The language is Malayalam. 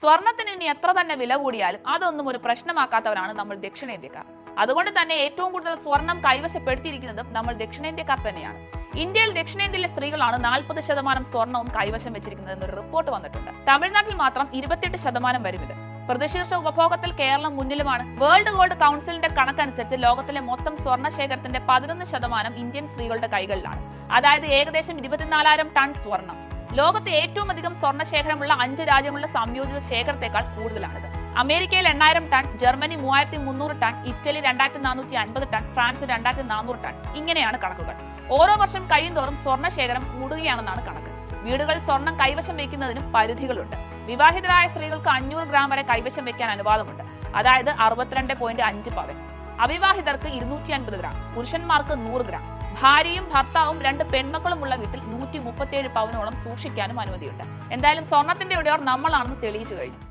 സ്വർണത്തിന് ഇനി എത്ര തന്നെ വില കൂടിയാലും അതൊന്നും ഒരു പ്രശ്നമാക്കാത്തവരാണ് നമ്മൾ ദക്ഷിണേന്ത്യക്കാർ. അതുകൊണ്ട് തന്നെ ഏറ്റവും കൂടുതൽ സ്വർണം കൈവശപ്പെടുത്തിയിരിക്കുന്നതും നമ്മൾ ദക്ഷിണേന്ത്യക്കാർ തന്നെയാണ്. ഇന്ത്യയിൽ ദക്ഷിണേന്ത്യയിലെ സ്ത്രീകളാണ് നാൽപ്പത് ശതമാനം സ്വർണവും കൈവശം വെച്ചിരിക്കുന്നത് എന്നൊരു റിപ്പോർട്ട് വന്നിട്ടുണ്ട്. തമിഴ്നാട്ടിൽ മാത്രം ഇരുപത്തിയെട്ട് ശതമാനം വരും ഇത്. പ്രതിശീർഷ ഉപഭോഗത്തിൽ കേരളം മുന്നിലുമാണ്. വേൾഡ് ഗോൾഡ് കൗൺസിലിന്റെ കണക്കനുസരിച്ച് ലോകത്തിലെ മൊത്തം സ്വർണ ശേഖരത്തിന്റെ പതിനൊന്ന് ശതമാനം ഇന്ത്യൻ സ്ത്രീകളുടെ കൈകളിലാണ്. അതായത് ഏകദേശം ഇരുപത്തിനാലായിരം ടൺ സ്വർണം. ലോകത്തെ ഏറ്റവും അധികം സ്വർണ ശേഖരമുള്ള അഞ്ച് രാജ്യങ്ങളുടെ സംയോജിത ശേഖരത്തെക്കാൾ കൂടുതലാണിത്. അമേരിക്കയിൽ എണ്ണായിരം ടൺ ജർമ്മനി മൂവായിരത്തി മുന്നൂറ് ടൺ ഇറ്റലി രണ്ടായിരത്തി നാനൂറ്റി അൻപത് ടൺ ഫ്രാൻസ് രണ്ടായിരത്തി നാനൂറ് ടൺ. ഇങ്ങനെയാണ് കണക്കുകൾ. ഓരോ വർഷം കഴിയുന്തോറും സ്വർണ ശേഖരം കൂടുകയാണെന്നാണ് കണക്ക്. വീടുകൾ സ്വർണം കൈവശം വയ്ക്കുന്നതിനും പരിധികളുണ്ട്. വിവാഹിതരായ സ്ത്രീകൾക്ക് അഞ്ഞൂറ് ഗ്രാം വരെ കൈവശം വയ്ക്കാൻ അനുവാദമുണ്ട്. അതായത് അറുപത്തിരണ്ട് പോയിന്റ് അഞ്ച് പവൻ. അവിവാഹിതർക്ക് ഇരുന്നൂറ്റി അൻപത് ഗ്രാം പുരുഷന്മാർക്ക് നൂറ് ഗ്രാം. ഭാര്യയും ഭർത്താവും രണ്ട് പെൺമക്കളുമുള്ള വീട്ടിൽ നൂറ്റി മുപ്പത്തിയേഴ് പവനോളം സൂക്ഷിക്കാനും അനുമതിയുണ്ട്. എന്തായാലും സ്വർണത്തിന്റെ ഉടയവർ നമ്മളാണെന്ന് തെളിയിച്ചു കഴിഞ്ഞു.